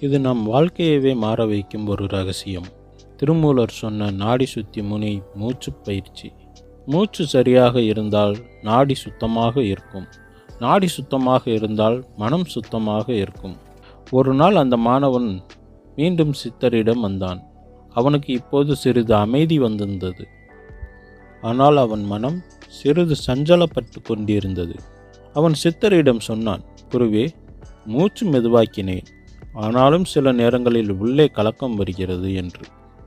இது நம் வாழ்க்கையவே மாற வைக்கும் ஒரு ரகசியம். திருமூலர் சொன்ன நாடி சுத்தி முனி மூச்சு பயிற்சி. மூச்சு சரியாக இருந்தால் நாடி சுத்தமாக இருக்கும். நாடி சுத்தமாக இருந்தால் மனம் சுத்தமாக இருக்கும். ஒரு நாள் அந்த மாணவன் மீண்டும் சித்தரிடம் வந்தான். அவனுக்கு இப்போது சிறிது அமைதி வந்திருந்தது. ஆனால் அவன் மனம் சிறிது சஞ்சலப்பட்டு கொண்டிருந்தது. அவன் சித்தரிடம் சொன்னான் குருவே மூச்சு மெதுவாக்கினேன். ஆனாலும் சில நேரங்களில் உள்ளே கலக்கம் வருகிறது என்று.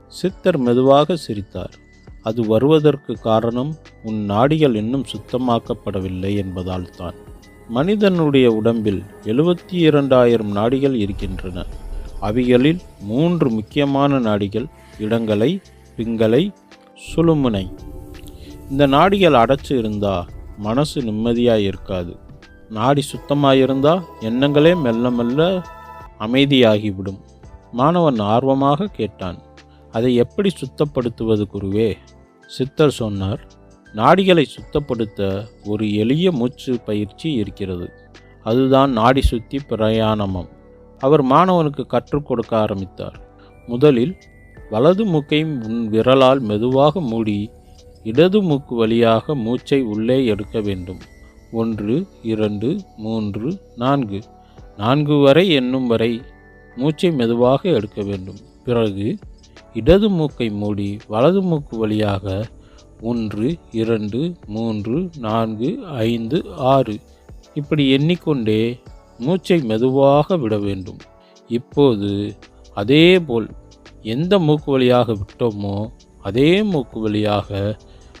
சித்தர் மெதுவாக சிரித்தார். அது வருவதற்கு காரணம் உன் நாடிகள் இன்னும் சுத்தமாக்கப்படவில்லை என்பதால் தான். மனிதனுடைய உடம்பில் எழுபத்தி இரண்டாயிரம் நாடிகள் இருக்கின்றன. அவைகளில் மூன்று முக்கியமான நாடிகள் இடங்களை பிங்களை சுழுமுனை. இந்த நாடிகள் அடைச்சு இருந்தா மனசு நிம்மதியாக இருக்காது. நாடி சுத்தமாக இருந்தால் எண்ணங்களே மெல்ல மெல்ல அமைதியாகிவிடும். மாணவன் ஆர்வமாக கேட்டான் அதை எப்படி சுத்தப்படுத்துவது குருவே? சித்தர் சொன்னார் நாடிகளை சுத்தப்படுத்த ஒரு எளிய மூச்சு பயிற்சி இருக்கிறது. அதுதான் நாடி சுத்தி பிரயாணமம். அவர் மாணவனுக்கு கற்றுக் கொடுக்க ஆரம்பித்தார். முதலில் வலது மூக்கை உன் விரலால் மெதுவாக மூடி இடது மூக்கு வழியாக மூச்சை உள்ளே எடுக்க வேண்டும். ஒன்று இரண்டு மூன்று நான்கு. நான்கு வரை எண்ணும் வரை மூச்சை மெதுவாக எடுக்க வேண்டும். பிறகு இடது மூக்கை மூடி வலது மூக்கு வழியாக ஒன்று இரண்டு மூன்று நான்கு ஐந்து ஆறு இப்படி எண்ணிக்கொண்டே மூச்சை மெதுவாக விட வேண்டும். இப்போது அதேபோல் எந்த மூக்கு வழியாக விட்டோமோ அதே மூக்கு வழியாக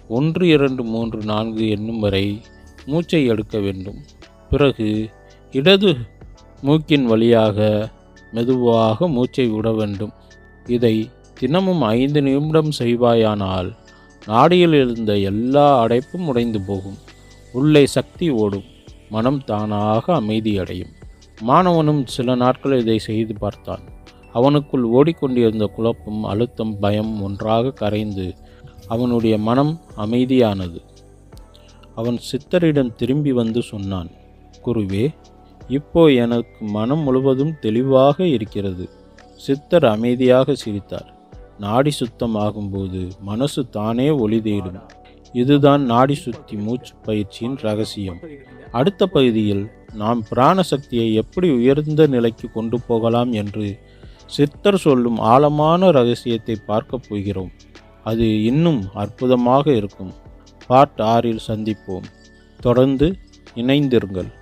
ஒன்று இரண்டு மூன்று நான்கு எண்ணும் வரை மூச்சை எடுக்க வேண்டும். பிறகு இடது மூக்கின் வழியாக மெதுவாக மூச்சை விட வேண்டும். இதை தினமும் ஐந்து நிமிடம் செய்வாயானால் நாடியில் இருந்த எல்லா அடைப்பும் உடைந்து போகும். உள்ளே சக்தி ஓடும். மனம் தானாக அமைதியடையும். மாணவனும் சில நாட்கள் இதை செய்து பார்த்தான். அவனுக்குள் ஓடிக்கொண்டிருந்த குழப்பம் அழுத்தம் பயம் ஒன்றாக கரைந்து அவனுடைய மனம் அமைதியானது. அவன் சித்தரிடம் திரும்பி வந்து சொன்னான் குருவே இப்போ எனக்கு மனம் முழுவதும் தெளிவாக இருக்கிறது. சித்தர் அமைதியாக சிரித்தார். நாடி சுத்தமாகும்போது மனசு தானே ஒளி தேடும். இதுதான் நாடி சுத்தி மூச்சு பயிற்சியின் ரகசியம். அடுத்த பகுதியில் நாம் பிராண சக்தியை எப்படி உயர்ந்த நிலைக்கு கொண்டு போகலாம் என்று சித்தர் சொல்லும் ஆழமான ரகசியத்தை பார்க்கப் போகிறோம். அது இன்னும் அற்புதமாக இருக்கும். பார்ட் ஆறில் சந்திப்போம். தொடர்ந்து இணைந்திருங்கள்.